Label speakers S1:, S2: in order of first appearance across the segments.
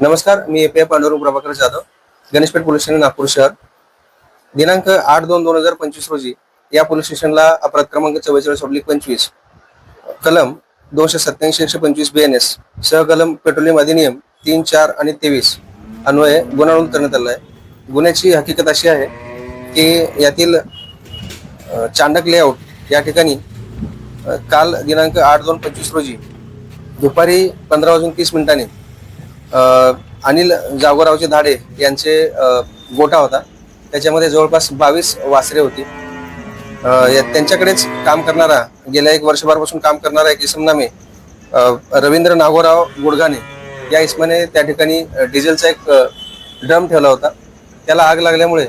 S1: नमस्कार मी A P Pandurang Prabhakar Jadhav Ganeshpeth police station Nagpur शहर. दिनांक आठ दोन दोन हजार पंचवीस रोजी या पोलीस स्टेशनला अपराध क्रमांक चव्वेचाळीस ऑब्लिक पंचवीस कलम दोनशे सत्याऐंशी एकशे पंचवीस बी एन एस सहकलम पेट्रोलियम अधिनियम तीन चार आणि तेवीस अन्वये गुन्हा नोंद करण्यात आला आहे गुन्ह्याची हकीकत अशी आहे की यातील चांडक लेआउट या ठिकाणी काल दिनांक आठ दोन पंचवीस रोजी दुपारी पंधरा वाजून तीस मिनिटांनी अनिल जागोरावचे धाडे यांचे गोटा होता. त्याच्यामध्ये जवळपास बावीस वासरे होती. या- त्यांच्याकडेच काम करणारा गेल्या एक वर्षभरापासून काम करणारा एक इसम नामे रवींद्र नागोराव गुडघाणे या इसमाने त्या ठिकाणी डिझेलचा एक ड्रम ठेवला होता. त्याला आग लागल्यामुळे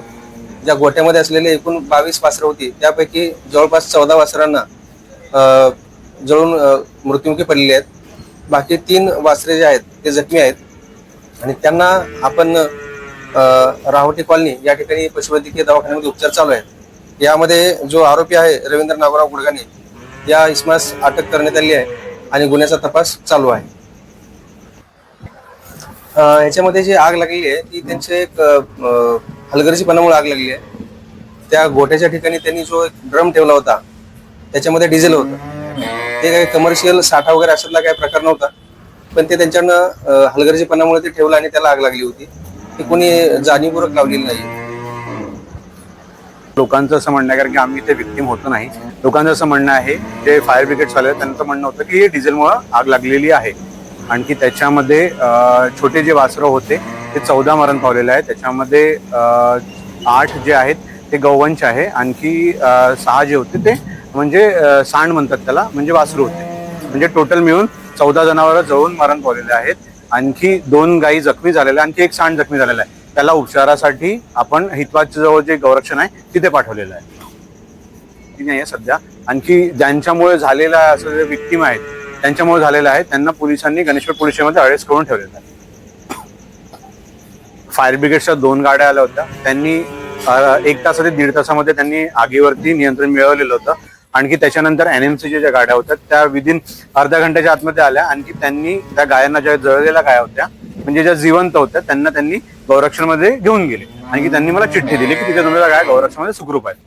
S1: ज्या गोठ्यामध्ये असलेले एकूण बावीस वासरं होती त्यापैकी जवळपास चौदा वासरांना जळून मृत्युमुखी पडलेले आहेत. बाकी तीन वासरे जे आहेत ते जखमी आहेत. आणि त्यांना आपण अ, राहोटी कॉलनी या ठिकाणी पशुवैद्यकीय दवाखान्यामध्ये उपचार चालू आहेत. यामध्ये जो आरोपी आहे रवींद्र नागोराव गुडगाने या इसमास अटक करण्यात आली आहे आणि गुन्ह्याचा तपास चालू आहे. याच्यामध्ये जी आग लागलेली आहे ती त्यांचे एक हलगर्जीपणामुळे आग लागली आहे. त्या गोठ्याच्या ठिकाणी त्यांनी जो एक ड्रम ठेवला होता त्याच्यामध्ये डिझेल होतं. ते काही कमर्शियल साठा वगैरे अशातला काही प्रकार नव्हता. पण ते त्यांच्यानं हलगर्जीपणामुळे ते ठेवलं आणि त्याला आग लागली होती. ते कोणी जाणीवपूर्वक लावलेली नाही.
S2: लोकांचं असं म्हणणं आहे कारण की आम्ही ते विक्टीम होतो नाही. लोकांचं असं म्हणणं आहे जे फायर ब्रिगेड चालले आहेत, त्यांचं म्हणणं होतं की हे डिझेलमुळं आग लागलेली आहे. आणखी त्याच्यामध्ये छोटे जे वासरं होते ते चौदा मरण पावलेले आहे त्याच्यामध्ये आठ जे आहेत ते गौवंश आहे. आणखी सहा जे होते ते म्हणजे सांड म्हणतात त्याला म्हणजे वासरू होते. म्हणजे टोटल मिळून चौदा जनावरं जळून मरण पावलेले आहेत. आणखी दोन गायी जखमी झालेल्या आणखी एक सांड जखमी झालेला आहे. त्याला उपचारासाठी आपण हितवाच्या जवळ जे गौरक्षण आहे तिथे पाठवलेलं आहे. नाही आहे सध्या. आणखी ज्यांच्यामुळे झालेला असं जे विक्टीम आहेत त्यांच्यामुळे झालेलं आहे त्यांना पोलिसांनी गणेशपेठ पोलीस स्टेशनमध्ये अरेस्ट करून ठेवलेलं आहे. फायर ब्रिगेडच्या दोन गाड्या आल्या होत्या. त्यांनी एक तास ते दीड तासामध्ये त्यांनी आगीवरती नियंत्रण मिळवलेलं होतं. आणखी त्याच्यानंतर एनएमसीच्या ज्या गाड्या होत्या त्या विदिन अर्ध्या घंट्याच्या आतमध्ये आल्या. आणखी त्यांनी त्या गायांना ज्या जळलेल्या गाया होत्या म्हणजे ज्या जिवंत होत्या त्यांना त्यांनी गौरक्षणमध्ये घेऊन गेले. आणखी त्यांनी मला चिठ्ठी दिली की तिथे तुमच्या गाय गौरक्षणमध्ये सुखरूप आहेत.